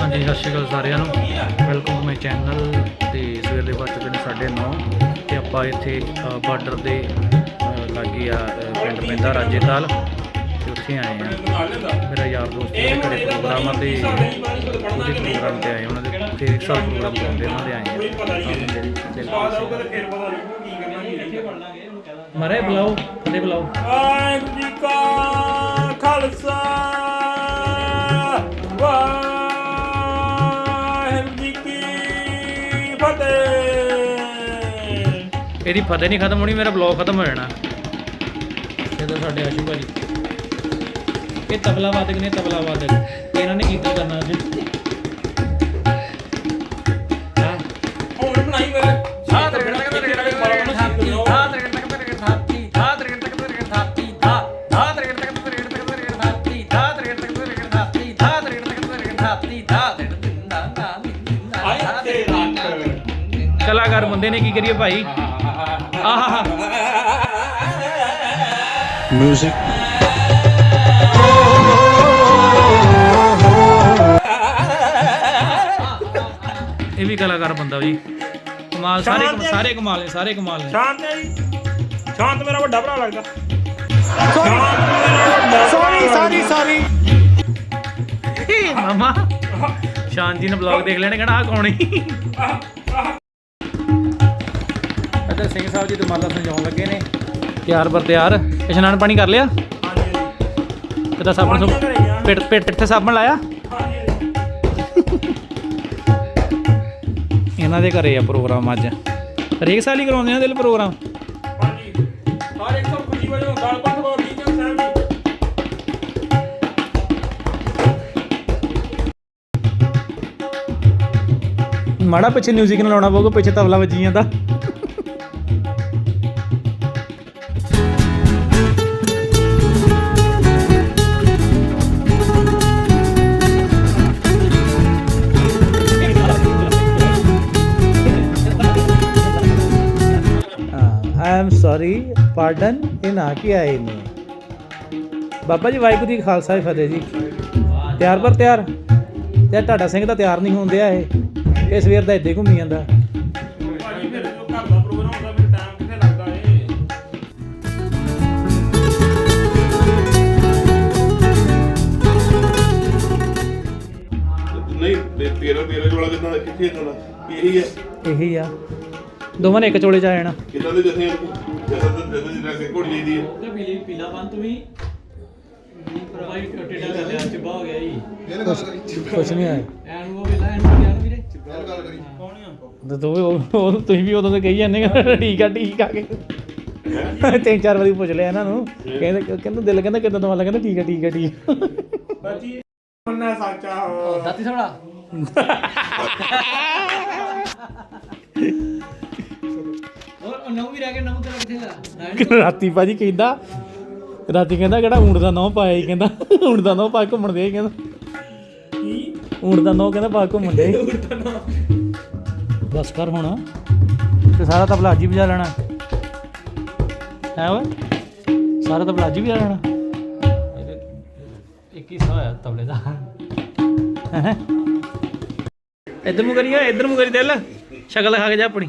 ਹਾਂਜੀ, ਸਤਿ ਸ਼੍ਰੀ ਅਕਾਲ ਸਾਰਿਆਂ ਨੂੰ। ਵੈਲਕਮ ਟੂ ਮਾਈ ਚੈਨਲ ਤੇ ਸਵੇਰ ਦੇ ਵੱਜ ਚੁੱਕੇ ਨੇ 9:30 ਤੇ ਆਪਾਂ ਇੱਥੇ ਬਾਰਡਰ ਦੇ ਲਾਗੇ ਆ ਪਿੰਡ ਪੈਂਦਾ ਰਾਜੇਤਾਲ ਤੇ ਉੱਥੇ ਆਏ ਆ। ਮੇਰਾ ਯਾਰ ਦੋਸਤ ਦੇ ਘਰੇ ਪ੍ਰੋਗਰਾਮ ਆ ਤੇ ਉਹਦੇ ਪ੍ਰੋਗਰਾਮ ਤੇ ਆਏ ਉਹਨਾਂ ਦੇ ਫਿਰ ਇੱਕ ਪ੍ਰੋਗਰਾਮ ਕਰਦੇ ਉਹਨਾਂ ਦੇ ਆਏ ਆ। ਮਰੇ ਬੁਲਾਓ ਕਦੇ ਬੁਲਾਓ। ਵਾਹਿਗੁਰੂ ਜੀ ਕਾ ਖਾਲਸਾ। ਇਹਦੀ ਫਤਿਹ ਨਹੀਂ ਖਤਮ ਹੋਣੀ ਮੇਰਾ ਬਲੌਗ ਖਤਮ ਹੋ ਜਾਣਾ ਇਹਦਾ ਸਾਡੇ ਆਸ਼ੂ ਭਾਜੀ ਇਹ ਤਬਲਾ ਵਾਦਕ ਨੇ ਤਬਲਾ ਵਾਦਕ ਇਹਨਾਂ ਨੇ ਕੀਤਾ ਕਰਨਾ ਰੱਖ ਕਲਾਕਾਰ ਬੰਦੇ ਨੇ ਕੀ ਕਰੀਏ ਭਾਈ ਆਹਾ ਇਹ ਵੀ ਕਲਾਕਾਰ ਬੰਦਾ ਜੀ ਕਮਾਲ ਸਾਰੇ ਸਾਰੇ ਕਮਾਲ ਨੇ ਸਾਰੇ ਕਮਾਲ ਨੇ। ਸ਼ਾਂਤ ਹੈ ਜੀ। ਸ਼ਾਂਤ ਮੇਰਾ ਵੱਡਾ ਭਰਾ ਲੱਗਦਾ। ਸੌਰੀ ਸੌਰੀ ਸੌਰੀ ਏ ਮਾਮਾ ਸ਼ਾਨ ਜੀ ਨੇ ਬਲੌਗ ਦੇਖ ਲੈਣੇ ਕਹਣਾ ਆ ਕੌਣੀ ਸਿੰਘ ਸਾਹਿਬ ਜੀ ਦਮਾਲਾ ਸਮਝਾਉਣ ਲੱਗੇ ਨੇ। ਤਿਆਰ ਬਰ ਤਿਆਰ। ਇਸ਼ਨਾਨ ਪਾਣੀ ਕਰ ਲਿਆ? ਕਿਦਾਂ ਸਾਬਣ ਸੁ ਪਿੱਟ ਪਿੱਟ ਤੇ ਸਾਬਣ ਲਾਇਆ? ਇਹਨਾਂ ਦੇ ਘਰੇ ਆ ਪ੍ਰੋਗਰਾਮ ਅੱਜ। ਹਰੇਕ ਸਾਲ ਹੀ ਕਰਾਉਂਦੇ ਆ ਦਿਲ ਪ੍ਰੋਗਰਾਮ। ਹਾਂਜੀ। ਹਰ ਇੱਕ ਸਭ ਖੁਸ਼ੀ ਵਜੋਂ ਗਲ ਪੱਟ ਹੋ ਠੀਕ ਹੈ ਸਾਹਿਬ ਜੀ। ਮਾੜਾ ਪਿੱਛੇ ਮਿਊਜ਼ਿਕ ਨਾਲ ਲਾਉਣਾ ਪਊਗਾ ਪਿੱਛੇ ਤਬਲਾ ਵੱਜੀ ਜਾਂਦਾ। ਸੌਰੀ ਪਾਰਡਨ ਇਹ ਨਾ ਕੀ ਆਏ ਨੇ। ਬਾਬਾ ਜੀ ਵਾਹਿਗੁਰੂ ਜੀ ਖਾਲਸਾ ਜੀ ਫਤਿਹ ਜੀ। ਤਿਆਰ ਪਰ ਤਿਆਰ। ਤੇ ਤੁਹਾਡਾ ਸਿੰਘ ਤਾਂ ਤਿਆਰ ਨਹੀਂ ਹੁੰਦਿਆ ਇਹ। ਇਹ ਸਵੇਰ ਦਾ ਇੱਦਾਂ ਹੀ ਘੁੰਮੀ ਜਾਂਦਾ। ਭਾਜੀ ਫਿਰ ਜੋ ਘਰ ਦਾ ਪ੍ਰੋਗਰਾਮ ਹੁੰਦਾ ਫਿਰ ਟਾਈਮ ਕਿੱਥੇ ਲੱਗਦਾ ਏ ਨਹੀਂ ਤੇ ਤੇਰਾ ਤੇਰਾ ਜੋੜਾ ਕਿਦਾਂ ਦਾ ਕਿੱਥੇ ਇਹਨਾਂ ਦਾ? ਇਹੀ ਹੈ ਇਹੀ ਆ। ਦੋਵਾਂ ਨੇ ਇੱਕ ਚੋਲੇ ਚ ਆ ਜਾਣਾ। ਕਿਦਾਂ ਦੇ ਜਥੇ ਜਥੇ ਜਥੇ ਦੀ। ਪੀਲੀ ਵੀ ਕਰ ਲਿਆ ਚੁੱਬਾ ਹੋ ਗਿਆ ਜੀ। ਕੁਛ ਨਹੀਂ ਆਇਆ। ਐਨ ਉਹ ਵੇਲਾ ਐਨ ਨਾ ਵੀਰੇ। ਤੇ ਤੂੰ ਵੀ ਉਹ- ਉਹ ਤੁਸੀਂ ਵੀ ਉਦੋਂ ਤੇ ਕਹੀ ਜਾਂਦੇ ਹੋ, ਠੀਕ ਆ ਠੀਕ ਆ। ਕੇ ਤਿੰਨ ਚਾਰ ਵਾਰੀ ਪੁੱਛ ਲਿਆ ਇਹਨਾਂ ਨੂੰ। ਕਹਿੰਦੇ ਕਹਿੰਦਾ ਦਿਲ ਕਹਿੰਦਾ ਕਿਦਾਂ ਦਵਾਲਾ ਕਹਿੰਦਾ ਠੀਕ ਆ ਠੀਕ ਆ ਠੀਕ ਆ। ਬਾਜੀ ਮੰਨਾ ਸੱਚਾ ਹੋ। ਦਾਤੀ ਹੋਰ ਨੌ ਵੀ ਰਹਿ ਗਿਆ ਨੌ ਤੇਰਾ ਕਿੱਥੇ ਦਾ। ਰਾਤੀ ਭਾਜੀ ਕਹਿੰਦਾ ਰਾਤੀ ਕਹਿੰਦਾ ਕਿਹੜਾ ਊਂਟ ਦਾ ਨੌ ਪਾਇਆ ਹੀ ਕਹਿੰਦਾ ਊਂਟ ਦਾ ਨੌ ਪਾ ਕੇ ਘੁੰਮਣ ਦੇ ਕਹਿੰਦਾ। ਕੀ? ਊਂਟ ਦਾ ਨੌ ਕਹਿੰਦਾ ਪਾ ਕੇ ਘੁੰਮਣ ਦੇ ਬਸ ਕਰ ਹੁਣ। ਤੇ ਸਾਰਾ ਤਬਲਾ ਅੱਜ ਹੀ ਵਜਾ ਲੈਣਾ। ਹੈ ਓਏ ਸਾਰਾ ਤਬਲਾ ਅੱਜ ਹੀ ਵਜਾ ਲੈਣਾ। 21 ਹੋਇਆ ਤਬਲੇ ਦਾ। ਹੈਂ? ਇੱਧਰ ਨੂੰ ਕਰੀ ਓਏ ਇੱਧਰ ਨੂੰ ਕਰੀ ਦਿਲ। ਸ਼ਕਲ ਦਿਖਾ ਕੇ ਜਾ ਆਪਣੀ।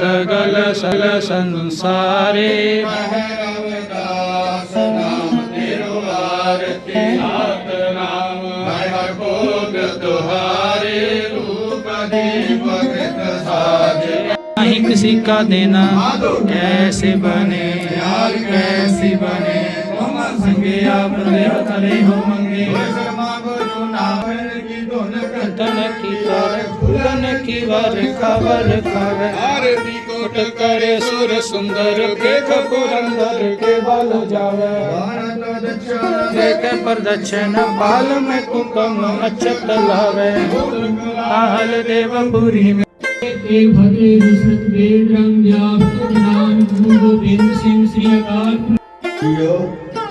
ਸਗਲ ਸਲ ਸੰਸਾਰੇ ਮਹਿਰਮ ਦਾਸ ਨਾਮ ਤੇਰੋ ਆਰਤੀ ਸਤ ਨਾਮ ਮਹਿ ਭੋਗ ਦੁਹਾਰੇ ਰੂਪ ਦੇ ਭਗਤ ਸਾਜ ਨਹੀਂ ਕਿਸੇ ਕਾ ਦੇਣਾ ਕੈਸੇ ਬਨੇ ਯਾਰ ਕੈਸੀ ਬਨੇ ਹੋਮ ਸੰਗੇ ਆਪਨੇ ਤਲੇ ਹੋ ਮੰਗੇ ਸਰਮਾ ਗੁਰੂ ਨਾਮ ਖਬਰ ਕੋਟ ਕਰੇ ਸੁਰ ਸੁੰਦਰ ਦੇਖ ਪੁਰੰਦਰ ਕੇ ਬਲ ਜਾਵੇ। ਦੇਖ ਪ੍ਰਦਰਸ਼ਨ ਬਾਲ ਮੈਂ ਕੁਕਮ ਅਛਤ ਲਾਵੇ। ਆਹਲ ਦੇਵਪੁਰੀ ਮੈਂ ਇਹ ਭਗੇ ਦਸਤ ਵੇਦ ਰੰਗ ਜਾਪ ਨਾਮ ਗੁਰੂ ਗੋਬਿੰਦ ਸਿੰਘ ਸ੍ਰੀ ਅਕਾਲ ਜੀਓ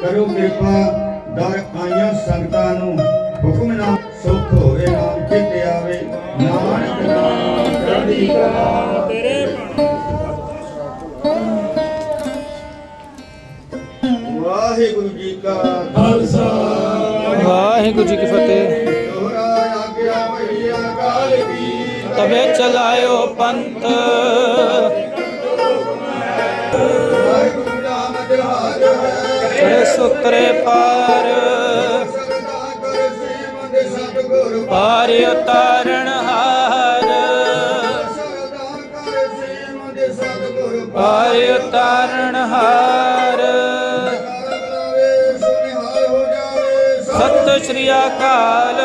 ਕਰੋ ਕਿਰਪਾ ਦਰ ਆਈਆਂ ਸੰਗਤਾਂ ਨੂੰ। ਹੁਕਮਨਾਮ ਸੁਖ ਹੋਵੇ ਨਾਮ ਕਿਤੇ ਆਵੇ। ਨਾਨਕ ਨਾਮ ਚੜ੍ਹਦੀ ਕਲਾ। ਤੇਰੇ ਭਾਣੇ ਵਾਹਿਗੁਰੂ ਜੀ ਕਾ ਖਾਲਸਾ। ਵਾਹਿਗੁਰੂ ਜੀ ਕੀ ਫਤਿਹ। ਦੋਹਰਾ ਆਗਿਆ ਭਈਆ ਕਾਲ ਕੀ। ਤਵੇ ਚਲਾਇਓ ਪੰਥ। ਵਾਹਿਗੁਰੂ ਨਾਮ ਹੈ। ਬੜੇ ਸੁਤਰੇ ਪਾਰ। ਪਾਰ ਉਤਾਰਨ ਹਾਰ। ਪਾਰ ਉਤਾਰਨ ਹਾਰ। ਸ਼੍ਰੀ ਅਕਾਲ।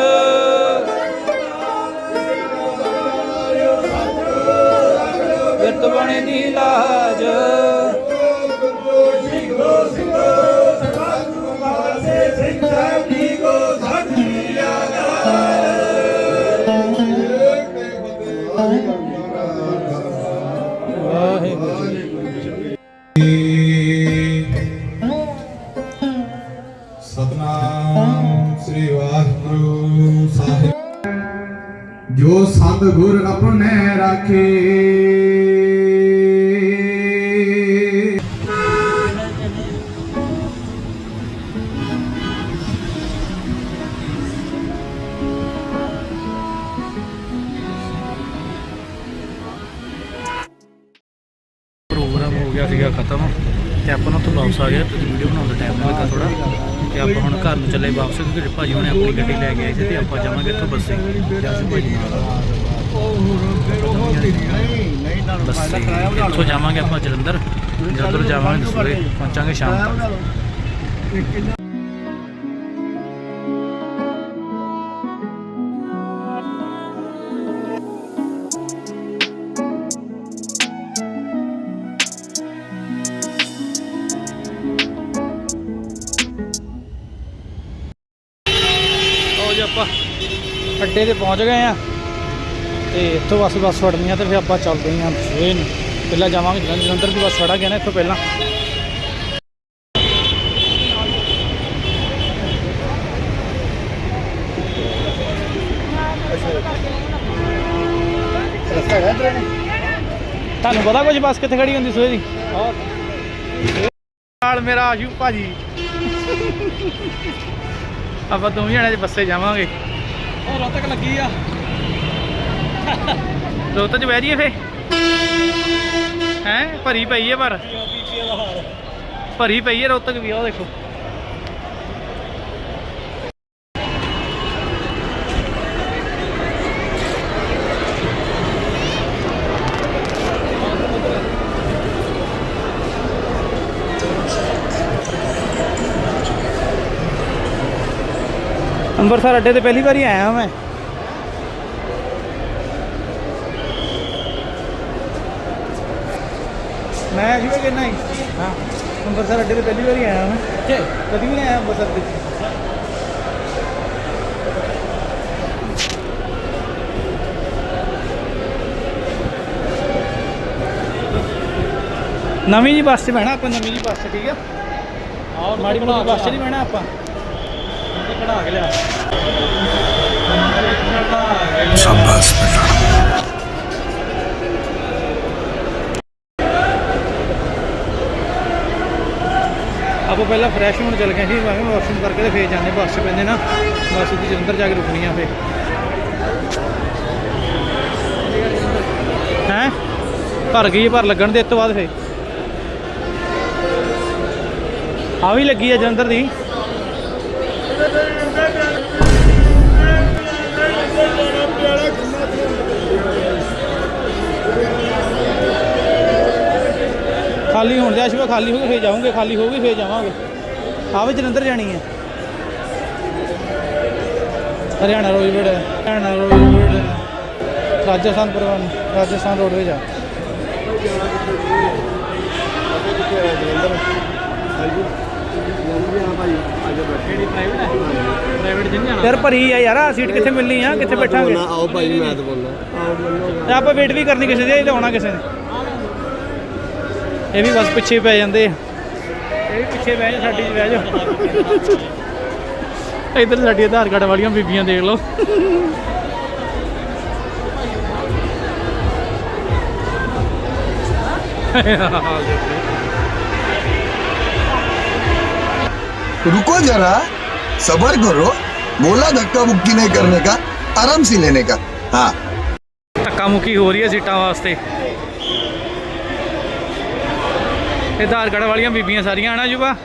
ਬਿਰਤ ਬਣੇ ਦੀ ਲਾਜ ਜੋ ਸੰਗ ਗੁਰ ਆਪਣੇ ਰਾਖੇ। ਪ੍ਰੋਗਰਾਮ ਹੋ ਗਿਆ ਸੀਗਾ ਖਤਮ ਤੇ ਆਪਾਂ ਨੂੰ ਉੱਥੋਂ ਵਾਪਸ ਆ ਗਏ ਤੇ ਵੀਡੀਓ ਬਣਾਉਣ ਦਾ ਟਾਈਮ ਲੱਗਾ ਥੋੜਾ ਤੇ ਆਪਾਂ ਹੁਣ ਘਰ ਨੂੰ ਚੱਲੇ ਵਾਪਸ ਕਿਉਂਕਿ ਭਾਜੀ ਹੁਣੇ ਆਪਣੀ ਗੱਡੀ ਲੈ ਕੇ ਆਏ ਸੀ ਤੇ ਆਪਾਂ ਜਾਵਾਂਗੇ ਇੱਥੋਂ ਬੱਸੇ। ਤੇ ਅਸੀਂ ਭਾਜੀ ਨਾਲ। ਬੱਸੇ ਇੱਥੋਂ ਜਾਵਾਂਗੇ ਆਪਾਂ ਜਲੰਧਰ ਜਲੰਧਰ ਜਾਵਾਂਗੇ ਦਸੂਰੇ ਪਹੁੰਚਾਂਗੇ ਸ਼ਾਮ ਤੱਕ ਲਓ ਜੀ ਆਪਾਂ ਅੱਡੇ ਤੇ ਪਹੁੰਚ ਗਏ ਆ ਤੇ ਇੱਥੋਂ ਬੱਸ ਬੱਸ ਫੜਨੀ ਆ ਤੇ ਫਿਰ ਆਪਾਂ ਚੱਲਦੇ ਹਾਂ ਸਵੇਰ ਨੂੰ। ਪਹਿਲਾਂ ਜਾਵਾਂਗੇ ਜਲੰਧਰ ਜਲੰਧਰ ਦੀ ਬੱਸ ਫੜਾਂਗੇ ਨਾ ਇੱਥੋਂ ਪਹਿਲਾਂ। ਤੁਹਾਨੂੰ ਪਤਾ ਕੁਝ ਬੱਸ ਕਿੱਥੇ ਖੜੀ ਹੁੰਦੀ ਸਵੇਰ ਦੀ? ਨਾਲ ਮੇਰਾ ਆਸ਼ੂ ਭਾਜੀ। ਆਪਾਂ ਦੋਵੇਂ ਜਣੇ ਦੇ ਬੱਸੇ ਜਾਵਾਂਗੇ। ਉਹ ਰੋਤਕ ਲੱਗੀ ਆ। ਰੋਤ ਚ ਬਹਿ ਜਾਈਏ ਫੇ। ਹੈ, ਭਰੀ ਪਈ ਹੈ ਪਰ। ਭਰੀ ਪਈ ਹੈ ਰੋਤਕ ਵੀ ਆ, ਉਹ ਦੇਖੋ। ਅੰਮ੍ਰਿਤਸਰ ਅੱਡੇ ਤੇ ਪਹਿਲੀ ਵਾਰੀ ਆਇਆ ਮੈਂ। ਮੈਂ ਜੀ ਕਿ ਨਹੀਂ ਹਾਂ। ਅੰਮ੍ਰਿਤਸਰ ਅੱਡੇ ਤੇ ਪਹਿਲੀ ਵਾਰੀ ਆਇਆ ਮੈਂ। ਕਿ ਕਦੀ ਵੀ ਨਹੀਂ ਆਇਆ ਅੰਮ੍ਰਿਤਸਰ ਤੇ ਨਵੀਂ ਜੀ ਬੱਸ 'ਚ ਬਹਿਣਾ ਆਪਾਂ ਨਵੀਂ ਜੀ ਬੱਸ 'ਚ ਠੀਕ ਆ? ਆਹ ਮਾੜੀ ਮੋਟੀ ਬੱਸ 'ਚ ਨਹੀਂ ਬਹਿਣਾ ਆਪਾਂ। ਤੇ ਕਢਾ ਕੇ ਲਿਆ। ਆਪਾਂ ਪਹਿਲਾਂ ਫਰੈਸ਼ ਹੋਣ ਚੱਲ ਗਏ ਸੀ ਮੈਂ ਕਿਹਾ ਵਾਸ਼ਰੂਮ ਕਰਕੇ ਤੇ ਫੇਰ ਜਾਂਦੇ ਬੱਸ 'ਚ ਪੈਂਦੇ ਨਾ। ਬੱਸ ਦੀ ਜਲੰਧਰ ਜਾ ਕੇ ਰੁਕਣੀ ਆ ਫੇਰ। ਹੈ? ਭਰ ਗਈ ਹੈ, ਭਰ ਲੱਗਣ ਦੇ ਇਸ ਤੋਂ ਬਾਅਦ ਫੇਰ। ਆ ਵੀ ਲੱਗੀ ਆ ਜਲੰਧਰ ਦੀ। ਖਾਲੀ ਹੋਣ ਦਿਆ ਸ਼ਿਵਾ ਖਾਲੀ ਹੋ ਕੇ ਫੇਰ ਜਾਵਾਂਗੇ ਖਾਲੀ ਹੋ ਗਈ ਫੇਰ ਜਾਵਾਂਗੇ। ਆ ਵੀ ਜਲੰਧਰ ਜਾਣੀ ਹੈ। ਹਰਿਆਣਾ ਰੋਜ਼ਬੇੜ ਹਰਿਆਣਾ ਰੋਜ਼ਬੇੜ ਰਾਜਸਥਾਨ ਪਰਵਾਨ ਰਾਜਸਥਾਨ ਰੋਡਵੇਜ ਆ ਯਾਰ ਭਰੀ ਆ ਯਾਰ ਸੀਟ ਕਿੱਥੇ ਮਿਲਣੀ ਆ? ਕਿੱਥੇ ਬੈਠਾਂਗੇ? ਆਓ ਭਾਈ ਮੈਂ ਤਾਂ ਬੋਲਣਾ ਆਪਾਂ ਵੇਟ ਵੀ ਕਰਨੀ ਕਿਸੇ ਦੀ ਇਹ ਤਾਂ ਆਉਣਾ ਕਿਸੇ ਨੇ? ਇਹ ਵੀ ਬਸ ਪਿੱਛੇ ਪੈ ਜਾਂਦੇ ਆ ਇਹ ਵੀ ਪਿੱਛੇ ਬਹਿ ਜਾ ਸਾਡੀ 'ਚ ਬਹਿ ਜਾ ਇੱਧਰ ਸਾਡੀ ਆਧਾਰ ਕਾਰਡ ਵਾਲੀਆਂ ਬੀਬੀਆਂ ਦੇਖ ਲਓ रुको जरा सबर करो बोला धक्का मुक्की नहीं करने का आराम से लेने का हाँ ਧੱਕਾ ਮੁੱਕੀ ਹੋ ਰਹੀ ਹੈ ਸੀਟਾਂ ਵਾਸਤੇ ਇਹ ਆਧਾਰ ਕਾਰਡ ਵਾਲੀਆਂ ਬੀਬੀਆਂ ਸਾਰੀਆਂ ਆਣਾ ਜੁਬਾ?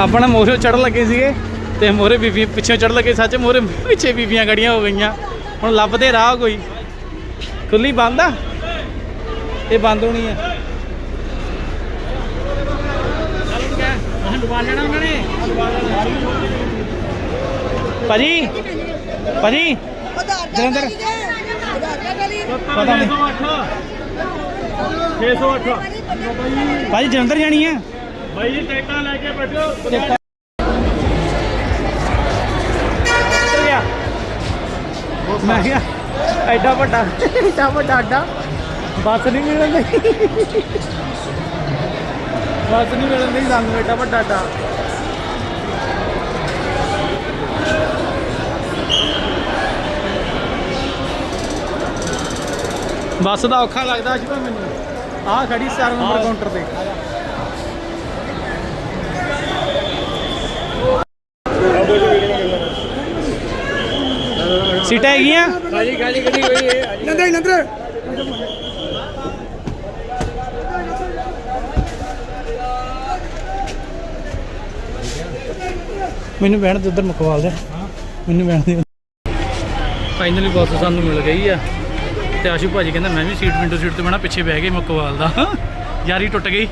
ਆਪਣਾ ਮੋਰੇ ਚੜ ਲੱਗੇ ਸੀਗੇ ਤੇ ਮੋਰੇ ਬੀਬੀਆਂ ਪਿੱਛੇ ਚੜ ਲੱਗੇ, ਸੱਚ ਮੋਰੇ ਪਿੱਛੇ ਬੀਬੀਆਂ ਗੜੀਆਂ ਹੋ ਗਈਆਂ। ਹੁਣ ਲੱਭਦੇ ਰਾਹ ਕੋਈ। ਖੁੱਲੀ ਬੰਦ ਆ? ਇਹ ਬੰਦ ਹੋਣੀ ਆ। ਡੁਬਾ ਜਲੰਧਰ। ਪਤਾ ਨਹੀਂ। 608 ਭਾਜੀ ਜਲੰਧਰ ਜਾਣੀ ਆ? ਭਾਈ ਜੀ ਟਿਕਟਾਂ ਲੈ ਕੇ ਬੈਠੋ। ਕਿੱਥੇ ਗਿਆ ਮੈਂ ਕਿਹਾ ਐਡਾ ਵੱਡਾ ਐਡਾ ਵੱਡਾ ਅੱਡਾ। ਬੱਸ ਨਹੀਂ ਮਿਲਣ ਦੀ ਬੱਸ ਨਹੀਂ ਮਿਲਣ ਦੀ ਸਾਨੂੰ ਐਡਾ ਵੱਡਾ ਅੱਡਾ। ਬੱਸ ਦਾ ਔਖਾ ਲੱਗਦਾ ਸੀ ਮੈਨੂੰ। ਆਹ ਖੜੀ 4 ਨੰਬਰ ਕਾਊਂਟਰ ਤੇ। ਸੀਟਾਂ ਹੈਗੀਆਂ? ਖਾਲੀ ਖਾਲੀ ਗੱਡੀ ਹੋਈ ਹੈ ਮੈਨੂੰ ਬਹਿਣ ਦੇ ਉਧਰ ਮੁਕਵਾਲ ਦੇ ਮੈਨੂੰ ਬਹਿਣ ਦੇ ਫਾਈਨਲੀ ਬੱਸ ਸਾਨੂੰ ਮਿਲ ਗਈ ਆ। ਤੇ ਆਸ਼ੂ ਭਾਜੀ ਕਹਿੰਦਾ ਮੈਂ ਵੀ ਸੀਟ ਵਿੰਡੋ ਸੀਟ ਤੇ ਬਹਿਣਾ ਪਿੱਛੇ ਬਹਿ ਕੇ ਮੁਕਵਾਲ ਦਾ। ਯਾਰੀ ਟੁੱਟ ਗਈ।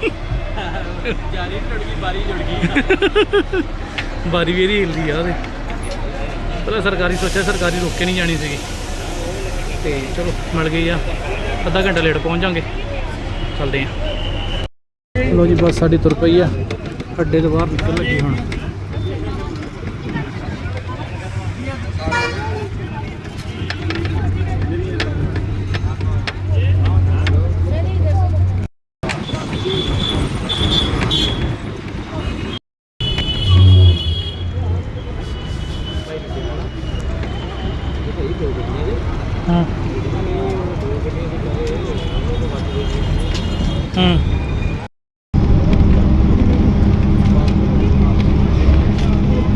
ਜਾਰੀ ਟੁੱਟ ਗਈ ਬਾਰੀ ਜੁੜ ਗਈ। ਬਾਰੀ ਵੀ ਇਹਦੀ ਹਿਲਦੀ ਆ ਉਹਦੇ। ਪਹਿਲਾਂ ਸਰਕਾਰੀ ਸੋਚਿਆ ਸਰਕਾਰੀ ਰੋਕ ਕੇ ਨਹੀਂ ਜਾਣੀ ਸੀਗੀ। ਤੇ ਚਲੋ ਮਿਲ ਗਈ ਆ। ਅੱਧਾ ਘੰਟਾ ਲੇਟ ਪਹੁੰਚ ਜਾਾਂਗੇ ਚੱਲਦੇ ਆ। ਲੋ ਜੀ ਬੱਸ ਸਾਡੀ ਤੁਰ ਪਈ ਆ। ਅੱਡੇ ਤੋਂ ਬਾਹਰ ਨਿਕਲ ਲੱਗੀ ਹੁਣ ਹਾਂ ਹੂੰ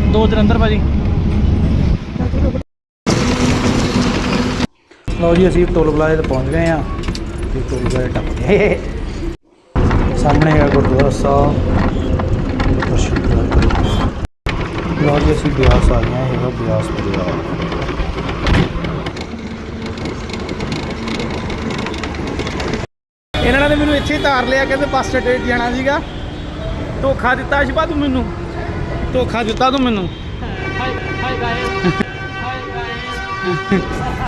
ਦੋ ਜਲੰਧਰ ਭਾਜੀ ਲਓ ਜੀ ਅਸੀਂ ਟੋਲ ਪਲਾਜ਼ੇ ਤੇ ਪਹੁੰਚ ਗਏ ਆ ਤੇ ਟੋਲ ਪਲਾਜ਼ੇ ਟੱਪ ਗਏ ਸਾਹਮਣੇ ਹੈਗਾ ਗੁਰਦੁਆਰਾ ਸਾਹਿਬ ਦਰਸ਼ਨ ਕਰੋ ਲਓ ਜੀ ਅਸੀਂ ਬਿਆਸ ਆ ਗਏ ਹਾਂ ਹੈਗਾ ਬਿਆਸ ਬਾਜ਼ਾਰ ਇਹਨਾਂ ਨੇ ਮੈਨੂੰ ਇੱਥੇ ਹੀ ਤਾਰ ਲਿਆ ਕਹਿੰਦੇ ਬੱਸ ਸਟੇਟ ਜਾਣਾ ਸੀਗਾ। ਧੋਖਾ ਦਿੱਤਾ ਸ਼ਿਪਾ ਤੂੰ ਮੈਨੂੰ। ਧੋਖਾ ਦਿੱਤਾ ਤੂੰ ਮੈਨੂੰ।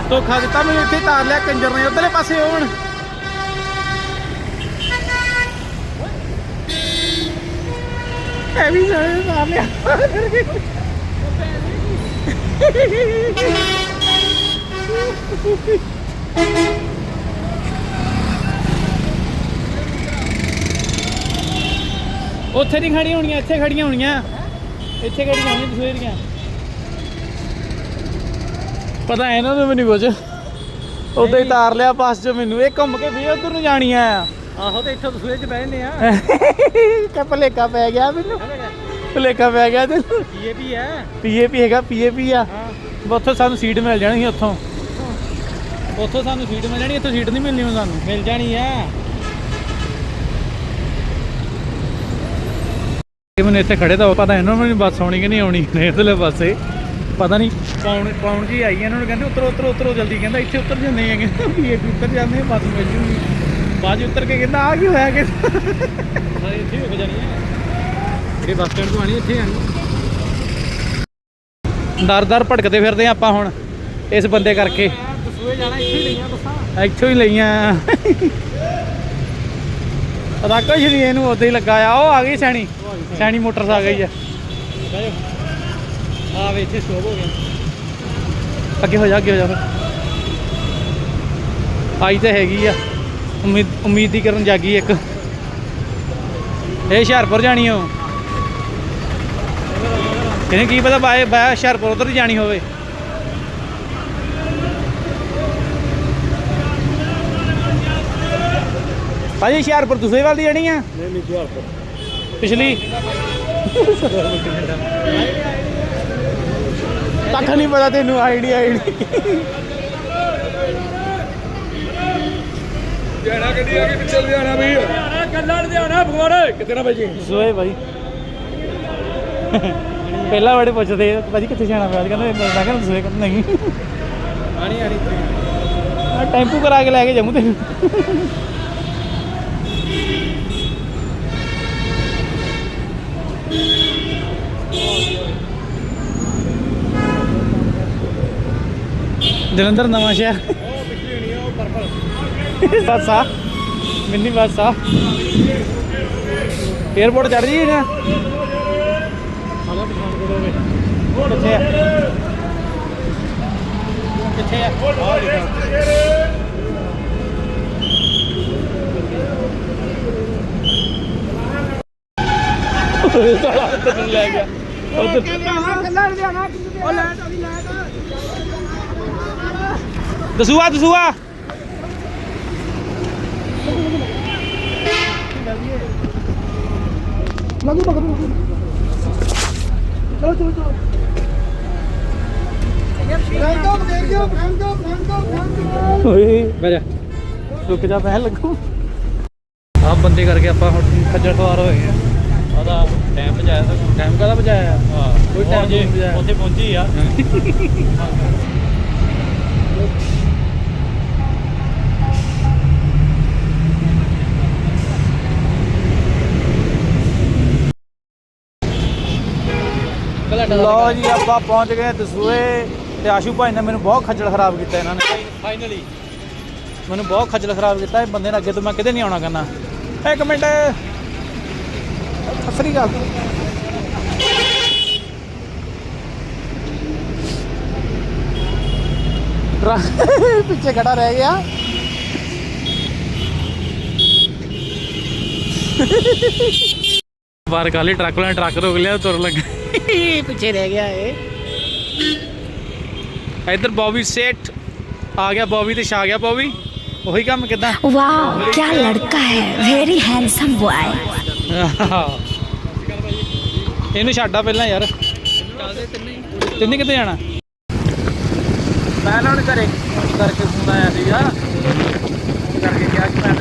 ਧੋਖਾ ਦਿੱਤਾ ਮੈਨੂੰ ਇੱਥੇ ਹੀ ਲਿਆ, ਕੰਜਰ ਨੇ ਉਧਰਲੇ ਪਾਸੇ ਹੋਣ ਐਵੇਂ ਜਾਣੇ ਤਾਰ ਲਿਆ। ਉੱਥੇ ਨਹੀਂ ਖੜੀਆਂ ਹੋਣੀਆਂ ਇੱਥੇ ਖੜੀਆਂ ਹੋਣੀਆਂ। ਇੱਥੇ ਖੜੀਆਂ ਹੋਣੀਆਂ ਦਸੂਏ ਦੀਆਂ ਪਤਾ ਹੈ ਇਹਨਾਂ ਨੂੰ ਮੈਨੂੰ ਕੁਝ ਉਦੋਂ ਹੀ ਤਾਰ ਲਿਆ ਪਾਸ ਚ ਮੈਨੂੰ। ਇਹ ਘੁੰਮ ਕੇ ਵੀ ਉਧਰ ਨੂੰ ਜਾਣੀਆਂ ਆ। ਆਹੋ ਤੇ ਇੱਥੋਂ ਦਸੂਏ ਚ ਬਹਿਨੇ ਆ। ਕਾ ਭਲੇਖਾ ਪੈ ਗਿਆ ਮੈਨੂੰ। ਭਲੇਖਾ ਪੈ ਗਿਆ ਇਹ ਵੀ ਹੈ ਪੀਏਪੀ ਹੈਗਾ ਪੀਏਪੀ ਆ। ਉੱਥੋਂ ਸਾਨੂੰ ਸੀਟ ਮਿਲ ਜਾਣੀ ਸੀ ਉੱਥੋਂ। ਉੱਥੋਂ ਸਾਨੂੰ ਸੀਟ ਮਿਲ ਜਾਣੀ ਇੱਥੋਂ ਸੀਟ ਨਹੀਂ ਮਿਲਣੀ ਸਾਨੂੰ। ਮਿਲ ਜਾਣੀ ਆ। ਇਹ ਮੈਨੂੰ ਇੱਥੇ ਖੜੇ ਤਾਂ ਪਤਾ ਇਹਨਾਂ ਨੂੰ ਵੀ ਬੱਸ ਆਉਣੀ ਕਿ ਨਹੀਂ ਆਉਣੀ ਇਧਰਲੇ ਪਾਸੇ। ਪਤਾ ਨਹੀਂ ਕੌਣ ਕੌਣ ਜੀ ਆਈ ਇਹਨਾਂ ਨੂੰ ਕਹਿੰਦੇ ਉਤਰੋ ਉਤਰੋ ਉਤਰੋ ਜਲਦੀ ਕਹਿੰਦਾ ਇੱਥੇ ਉਤਰ ਜਾਂਦੇ ਹੈਗੇ। ਵੀ ਇਹ ਉੱਤਰ ਜਾਂਦੇ ਆ, ਬੱਸ ਮਿਲ ਜੂਗੀ। ਬਾਅਦ 'ਚ ਉਤਰ ਕੇ ਕਹਿੰਦਾ ਆ ਕੀ ਹੋਇਆ ਕਿ? ਸਾਰੇ ਇੱਥੇ ਹੀ ਹੋ ਜਾਣੀ ਆ। ਅੱਗੇ ਬੱਸ ਸਟੈਂਡ ਤੋਂ ਆਣੀ ਇੱਥੇ ਆਣੀ ਦਰ ਦਰ ਭਟਕਦੇ ਫਿਰਦੇ ਆ ਆਪਾਂ ਹੁਣ ਇਸ ਬੰਦੇ ਕਰਕੇ। ਦਸੂਏ ਜਾਣਾ ਇੱਥੇ ਹੀ ਲਈਆਂ ਬੱਸਾਂ। ਇੱਥੋਂ ਹੀ ਲਈਆਂ। ਰਾਕੋ ਸ਼ਰੀ ਇਹਨੂੰ ਉਦੋਂ ਹੀ ਲੱਗਾ ਆ। ਉਹ ਆ ਗਈ ਸੈਣੀ। ਸੈਣੀ ਮੋਟਰਸ ਆ ਗਈ ਆ। ਆ ਵੇ ਇੱਥੇ ਸਟੋਪ ਹੋ ਗਿਆ। ਅੱਗੇ ਹੋ ਜਾ ਅੱਗੇ ਹੋ ਜਾ ਫਿਰ। ਆਈ ਤਾਂ ਹੈਗੀ ਆ। ਉਮੀਦ ਉਮੀਦ ਦੀ ਕਰਨ ਜਾਗੀ ਇੱਕ। ਇਹ ਹੁਸ਼ਿਆਰਪੁਰ ਜਾਣੀ ਓ ਇਹਨੇ ਕੀ ਪਤਾ ਬਾਏ ਬਾਏ ਹੁਸ਼ਿਆਰਪੁਰ ਉਧਰ ਹੀ ਜਾਣੀ ਹੋਵੇ। ਭਾਜੀ ਹੁਸ਼ਿਆਰਪੁਰ ਦੂਸਰੇ ਵੱਲ ਦੀ ਜਾਣੀ ਆ? ਨਹੀਂ ਨਹੀਂ ਹੁਸ਼ਿਆਰਪੁਰ। ਪਿਛਲੀ ਕੱਖ ਨਹੀਂ ਪਤਾ ਤੈਨੂੰ ਆਈਡੀ ਆਈਡੀ। ਜਾਣਾ ਗੱਡੀ ਆ ਕੇ ਪਿੱਛੇ ਜਾਣਾ ਵੀ ਆਣਾ ਕੱਲੜ ਦੇ ਆਣਾ ਭਗਵਾਨ ਕਿਤੇ ਨਾ ਬਜੀ ਸੋਏ ਭਾਈ ਪਹਿਲਾਂ ਬੜੇ ਪੁੱਛਦੇ ਆ, ਭਾਜੀ ਕਿੱਥੇ ਜਾਣਾ ਪਿਆ? ਕਹਿੰਦੇ ਮੈਂ ਮੈਂ ਕਹਿੰਦਾ ਸੋਏ ਕਹਿੰਦਾ ਨਹੀਂ। ਆਣੀ ਆਣੀ। ਟੈਂਪੂ ਕਰਾ ਕੇ ਲੈ ਕੇ ਜਾਮੂ ਤੈਨੂੰ। ਜਲੰਧਰ ਨਵਾਂ ਸ਼ਹਿਰ। ਬੱਸ ਆ। ਮਿੰਨੀ ਬੱਸ ਆ। 에어ਪੋਰਟ ਚੜ ਜੀ? ਨਾ ਕਿੱਥੇ ਆ? ਕਿੱਥੇ ਆ? ਤੈਨੂੰ ਲੈ ਗਿਆ। ਉਧਰ ਦਸੂਆ ਦਸੂਆ। ਓਏ। ਬੈਠ ਰੁਕ ਜਾ ਪਹਿਲ ਲੱਗੂ। ਆਹ ਬੰਦੇ ਕਰਕੇ ਆਪਾਂ ਹੁਣ ਖੱਜਲ ਖਵਾਰ ਹੋਏ ਆ। ਆਦਾ ਟਾਈਮ ਬਚਾਇਆ ਤਾਂ ਟਾਈਮ ਕਾਹਦਾ ਬਚਾਇਆ? ਹਾਂ। ਕੋਈ ਨਹੀਂ ਬਚਾਇਆ। ਉੱਥੇ ਪਹੁੰਚੀ ਆ। ਲਓ ਜੀ ਆਪਾਂ ਪਹੁੰਚ ਗਏ ਦਸੂਏ ਤੇ ਆਸ਼ੂ ਭਾਈ ਨੇ ਮੈਨੂੰ ਬਹੁਤ ਖੱਜਲ ਖਰਾਬ ਕੀਤਾ ਇਹਨਾਂ ਨੇ। ਫਾਈਨਲੀ ਮੈਨੂੰ ਬਹੁਤ ਖੱਜਲ ਖਰਾਬ ਕੀਤਾ ਇਹ ਬੰਦੇ ਨੇ ਅੱਗੇ ਤੋਂ ਮੈਂ ਕਿਤੇ ਨਹੀਂ ਆਉਣਾ ਕਰਨਾ। ਇੱਕ ਮਿੰਟ। ਸਸਰੀ ਗੱਲ ਪਿੱਛੇ ਖੜਾ ਰਹਿ ਗਿਆ। ਬਾਹਰ ਕਾਲੀ ਟਰੱਕ ਵਾਲਾ ਟਰੱਕ ਰੋਕ ਲਿਆ ਤੁਰ ਲੱਗਾ। ਪਿੱਛੇ ਰਹਿ ਗਿਆ ਇਹ ਇੱਧਰ ਬੌਬੀ ਸੇਠ ਆ ਗਿਆ ਬੌਬੀ ਤੇ ਛਾ ਗਿਆ ਬੌਬੀ ਉਹੀ ਕੰਮ ਕਿਦਾਂ वाह क्या लड़का है वेरी हैंडसम बॉय ਇਹਨੂੰ ਛੱਡਾ ਪਹਿਲਾਂ ਯਾਰ ਤਿੰਨੇ ਕਿੱਥੇ ਜਾਣਾ ਮੈਂ ਨਾ ਹੁਣ ਘਰੇ ਫੋਨ ਕਰਕੇ ਫੋਨ ਆਇਆ ਸੀਗਾ ਕਰਕੇ ਕਿਹਾ ਕਿ ਮੈਂ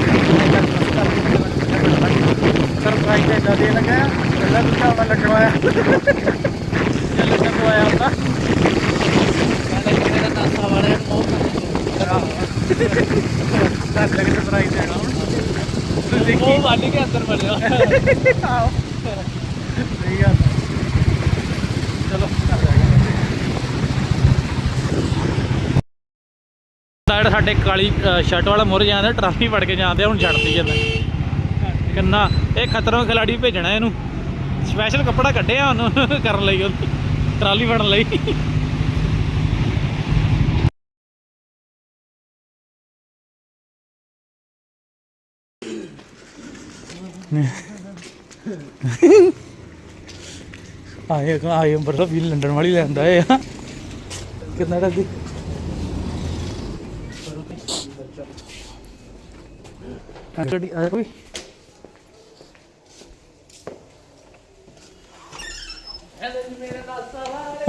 ਸਰਪ੍ਰਾਈਜ਼ ਦੇ ਦਾਦੇ ਲਗਾਇਆ ਪਹਿਲਾਂ ਦੂਜਾ ਵਾਲਾ ਲਗਵਾਇਆ। ਚੱਲ ਲਗਵਾਇਆ ਹੁੰਦਾ ਕਹਿੰਦਾ ਕਿ ਮੇਰਾ ਨਾਸਾ ਵਾਲੇ ਨੂੰ ਦੱਸ ਲੱਗ ਸਰਪ੍ਰਾਈਜ਼ ਦੇਣਾ ਹੁਣ ਉਹ ਵੱਢ ਕੇ ਅੰਦਰ ਵੜਿਆ। ਆਓ ਸਹੀ ਗੱਲ ਹੈ। ਚਲੋ ਕਰ ਲਾਂਗੇ ਜਿਹੜਾ ਸਾਡੇ ਕਾਲੀ ਸ਼ਰਟ ਵਾਲਾ ਮੁਰ ਜਾਂਦਾ ਟਰਾਫੀ ਫੜ ਕੇ ਜਾਂਦੇ ਹੁਣ ਛੱਡਦੀ ਜਾਂਦਾ। ਕਿੰਨਾ ਇਹ ਖਤਰੋਂ ਖਿਲਾੜੀ ਭੇਜਣਾ ਇਹਨੂੰ। ਸਪੈਸ਼ਲ ਕੱਪੜਾ ਕੱਢਿਆ ਉਹਨੂੰ ਕਰਨ ਲਈ ਉਹਨੂੰ ਟਰਾਲੀ ਫੜਨ ਲਈ। ਆਏ ਆਏ ਬੜਾ ਵੀ ਲੰਡਨ ਵਾਲੀ ਲੈਂਦਾ ਏ ਕਿੰਨਾ ਦਾ? ਗੱਡੀ ਆ ਕੋਈ?